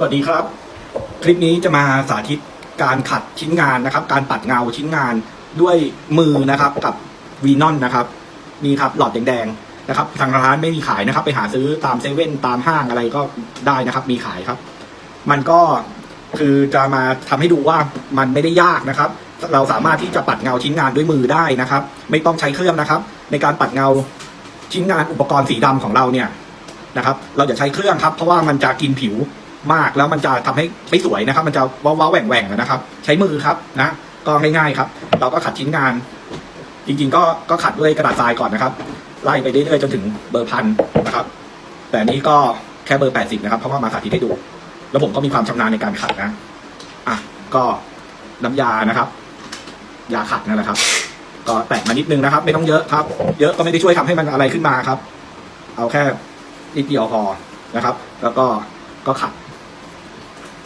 สวัสดีครับ คลิปนี้จะมาสาธิตการขัดชิ้นงานนะครับ การปัดเงาชิ้นงานด้วยมือนะครับ กับวีนอนนะครับนี่ครับหลอดแดงๆนะครับ ทางร้านไม่มีขายนะครับ ไปหาซื้อตามเซเว่นตามห้างอะไรก็ได้นะครับ มีขายครับ มันก็คือจะมาทำให้ดูว่ามันไม่ได้ยากนะครับ เราสามารถที่จะปัดเงาชิ้นงานด้วยมือได้นะครับ ไม่ต้องใช้เครื่องนะครับ ในการปัดเงาชิ้นงานอุปกรณ์สีดำของเราเนี่ยนะครับ เราจะใช้เครื่องครับ เพราะว่ามันจะกินผิว มาก แล้วมันจะทำให้ไม่สวยนะครับ มันจะว้าวๆแหว่งนะครับ ใช้มือครับนะก็ง่ายๆครับ เราก็ขัดชิ้นงาน จริงๆ ก็ก็ขัดด้วยกระดาษทรายก่อนนะครับ ไล่ไปเรื่อยๆจนถึงเบอร์พันนะครับ แต่นี้ก็แค่เบอร์แปดสิบนะครับเพราะว่ามาสาธิตให้ดู แล้วผมก็มีความชำนาญในการขัดนะอะก็น้ำยานะครับ ยาขัดนั่นแหละครับ ก็แตะมานิดนึงนะครับ ไม่ต้องเยอะครับ เยอะก็ไม่ได้ช่วยทำให้มันอะไรขึ้นมาครับ เอาแค่นิดเดียวพอนะครับ แล้วก็ก็ขัด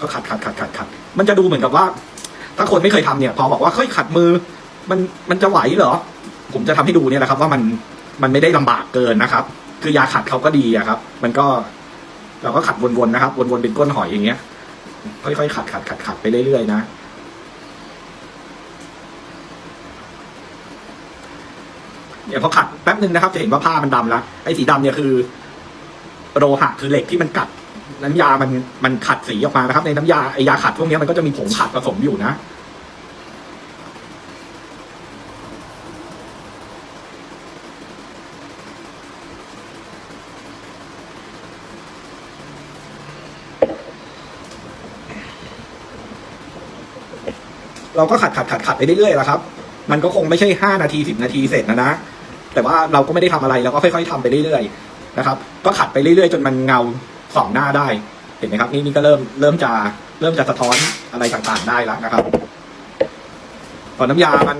ก็ขัดขัดขัดขัดขัดมันจะดูเหมือนกับว่า ถ้าคนไม่เคยทำเนี่ยพอบอกว่าเฮ้ยขัดมือ มันมันจะไหวเหรอ ผมจะทำให้ดูเนี่ยแหละครับ ว่ามันมันไม่ได้ลำบากเกินนะครับ คือยาขัดเขาก็ดีอะครับ มันก็เราก็ขัดวนๆนะครับวนๆเป็นก้นหอยอย่างเงี้ย ค่อยๆขัดขัดขัดขัดไปเรื่อยๆนะเนี่ยพอขัดแป๊บหนึ่งนะครับ จะเห็นว่าผ้ามันดำแล้วไอ้สีดำเนี่ยคือ โลหะคือเหล็กที่มันกัด น้ำยามันมันขัดสีออกมานะครับ ในน้ำยาไอยาขัดพวกนี้มันก็จะมีผงขัดผสมอยู่นะเราก็ขัดขัดขัดขัดไปเรื่อยๆแหละครับ มันก็คงไม่ใช่ห้านาทีสิบนาทีเสร็จนะนะ แต่ว่าเราก็ไม่ได้ทำอะไรเราก็ค่อยๆทำไปเรื่อยๆนะครับ ก็ขัดไปเรื่อยๆ จนมันเงา สองหน้าได้เห็นไหมครับ นี่นี่ก็เริ่มเริ่มจะเริ่มจะสะท้อนอะไรต่างๆได้แล้วนะครับพอน้ำยามัน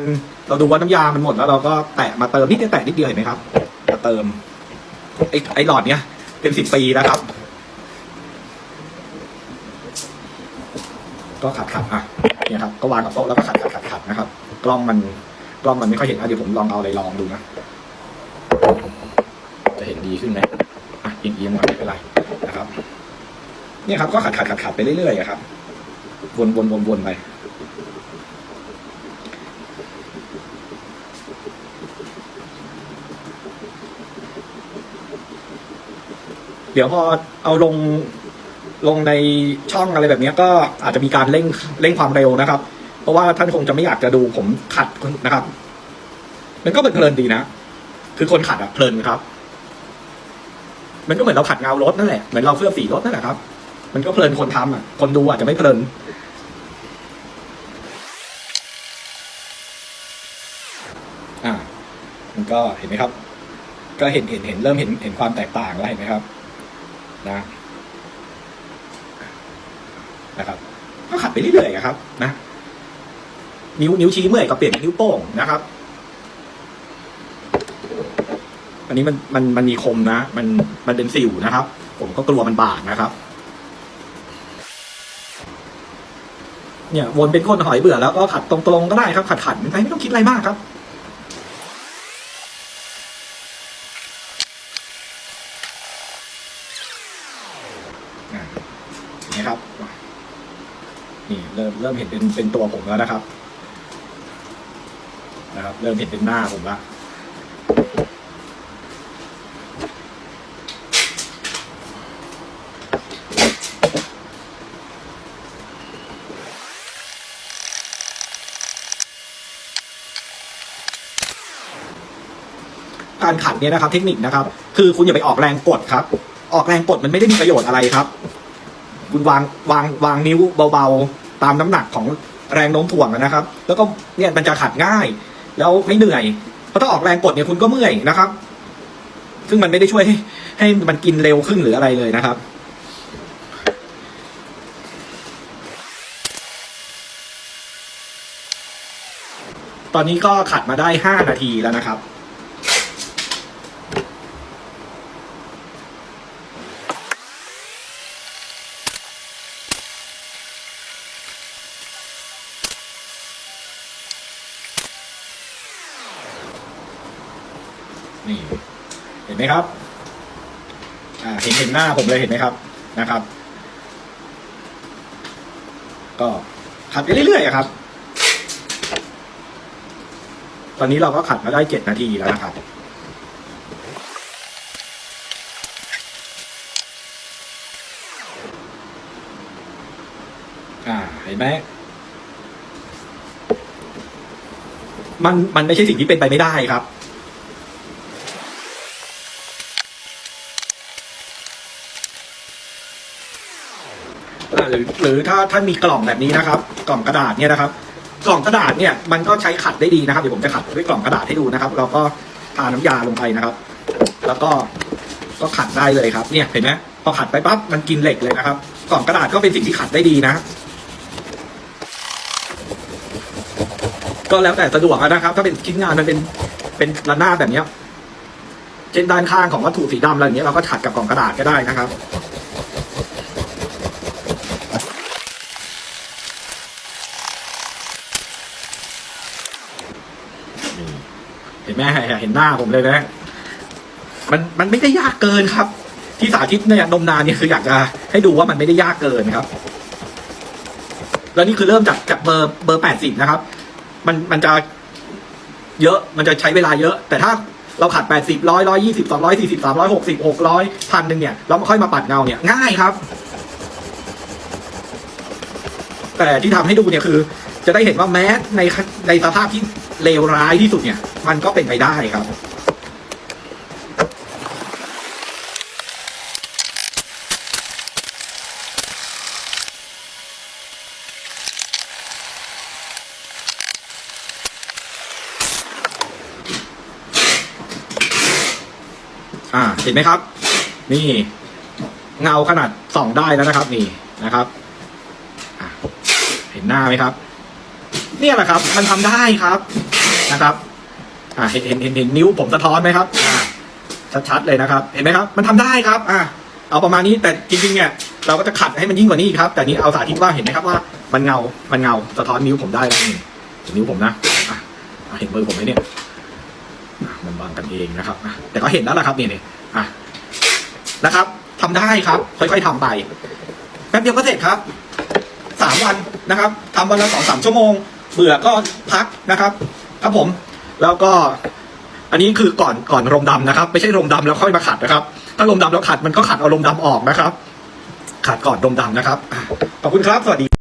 เราดูว่าน้ำยามันหมดแล้วเราก็แตะมาเติมนิดเดียแตะนิดเดียวเห็นไหมครับมาเติมไอ้ไอ้หลอดเนี้ยเป็นสิบปีแล้วครับ ก็ขัดขัดอะเนี่ยครับก็วางกับโต๊ะแล้วก็ขัดขัดขัดขัดนะครับ กล้องมันกล้องมันไม่ค่อยเห็นอะเดี๋ยวผมลองเอาอะไรลองดูนะจะเห็นดีขึ้นไหมอะเอียงๆหน่อยไม่เป็นไร เนี่ยครับก็ขัดขัดขัดขัดไปเรื่อยๆครับวนวนวนวนไปเดี๋ยวพอเอาลงลงในช่องอะไรแบบนี้ก็อาจจะมีการเร่งเร่งความเร็วนะครับ เพราะว่าท่านคงจะไม่อยากจะดูผมขัดนะครับ มันก็เป็นเพลินดีนะ คือคนขัดอะเพลินครับ มันก็เหมือนเราขัดเงารถนั่นแหละเหมือนเราเคลือบสีรถนั่นแหละครับ มันก็เพลินคนทำอะ คนดูอาจจะไม่เพลินอ่ามันก็เห็นไหมครับ ก็เห็นเห็นเห็นเริ่มเห็นเห็นความแตกต่างแล้วเห็นไหมครับ นะนะครับ ก็ขัดไปเรื่อยๆครับ นะ นิ้วนิ้วชี้เมื่อยก็เปลี่ยนเป็นนิ้วโป้งนะครับ อันนี้มันมันมันมีคมนะ มันมันเป็นสิวนะครับ ผมก็กลัวมันบาดนะครับ เนี่ยวนเป็นก้นหอยเบื่อแล้วก็ขัดตรงๆก็ได้ครับขัดขัดไม่ต้องคิดอะไรมากครับอะเห็นไหมครับนี่เริ่มเริ่มเห็นเป็นเป็นตัวผมแล้วนะครับ นะครับ เริ่มเห็นเป็นหน้าผมล้ว การขัดเนี่ยนะครับ เทคนิคนะครับ คือคุณอย่าไปออกแรงกดครับ ออกแรงกดมันไม่ได้มีประโยชน์อะไรครับ คุณวางวางวางนิ้วเบาๆ ตามน้ำหนักของแรงโน้มถ่วงนะครับ แล้วก็เนี่ยมันจะขัดง่าย แล้วไม่เหนื่อยเพราะถ้าออกแรงกดเนี่ยคุณก็เมื่อยนะครับ ซึ่งมันไม่ได้ช่วยให้ให้มันกินเร็วขึ้นหรืออะไรเลยนะครับตอนนี้ก็ขัดมาได้ห้านาทีแล้วนะครับ นี่ เห็นไหมครับ อ่า เห็นเห็นหน้าผมเลยเห็นไหมครับนะครับ ก็ขัดไปเรื่อยๆครับ ตอนนี้เราก็ขัดมาได้เจ็ดนาทีแล้วนะครับอ่าเห็นไหมมันมันไม่ใช่สิ่งที่เป็นไปไม่ได้ครับ หรือหรือถ้าท่านมีกล่องแบบนี้นะครับ กล่องกระดาษเนี่ยนะครับ กล่องกระดาษเนี่ยมันก็ใช้ขัดได้ดีนะครับเดี๋ยวผมจะขัดด้วยกล่องกระดาษให้ดูนะครับ เราก็ทาน้ำยาลงไปนะครับ แล้วก็ก็ขัดได้เลยครับ เนี่ยเห็นไหมพอขัดไปปั๊บมันกินเหล็กเลยนะครับ กล่องกระดาษก็เป็นสิ่งที่ขัดได้ดีนะ ก็แล้วแต่สะดวกนะครับ ถ้าเป็นชิ้นงานมันเป็นเป็นระนาบแบบเนี้ยเช่นด้านข้างของวัตถุสีดำอะไรอย่างเงี้ยเราก็ขัดกับกล่องกระดาษก็ได้นะครับ เห็นไหมเห็นหน้าผมเลยไหมมันมันไม่ได้ยากเกินครับ ที่สาธิตเนี่ยนมนานเนี่ยคืออยากจะให้ดูว่ามันไม่ได้ยากเกินครับ แล้วนี่คือเริ่มจากจากเบอร์เบอร์แปดสิบนะครับ มันมันจะเยอะมันจะใช้เวลาเยอะ แต่ถ้าเราขัดแปดสิบร้อยร้อยยี่สิบสองร้อยสี่สิบสามร้อยหกสิบหกร้อยพันหนึ่งเนี่ยเราค่อยมาปัดเงาเนี่ยง่ายครับ แต่ที่ทำให้ดูเนี่ยคือ จะได้เห็นว่าแม้ในในสภาพที่ เลวร้ายที่สุดเนี่ย มันก็เป็นไปได้ครับ อ่า เห็นไหมครับ นี่ เงาขนาดส่องได้แล้วนะครับ นี่นะครับเห็นหน้าไหมครับ เนี่ยแหละครับ มันทำได้ครับ นะครับอ่าเห็นเห็นเห็นเห็นนิ้วผมสะท้อนไหมครับอ่าชัดๆเลยนะครับ เห็นไหมครับ มันทำได้ครับอ่าเอาประมาณนี้แต่จริงๆเนี่ยเราก็จะขัดให้มันยิ่งกว่านี้ครับ แต่นี้เอาสาธิตว่าเห็นไหมครับว่ามันเงา มันเงาสะท้อนนิ้วผมได้แล้วนี่นิ้วผมนะอะเห็นมือผมไหมเนี่ยมันวางกันเองนะครับแต่ก็เห็นแล้วล่ะครับนี่นี่อะนะครับทำได้ครับ ค่อยๆทำไปแป๊บเดียวก็เสร็จครับสามวันนะครับทำวันละสองสามชั่วโมงเบื่อก็พักนะครับ ครับผม แล้วก็อันนี้คือก่อนก่อนลมดำนะครับ ไม่ใช่ลมดำแล้วค่อยมาขัดนะครับ ถ้าลมดำแล้วขัดมันก็ขัดเอาลมดำออกนะครับ ขัดก่อนลมดำนะครับ ขอบคุณครับ สวัสดี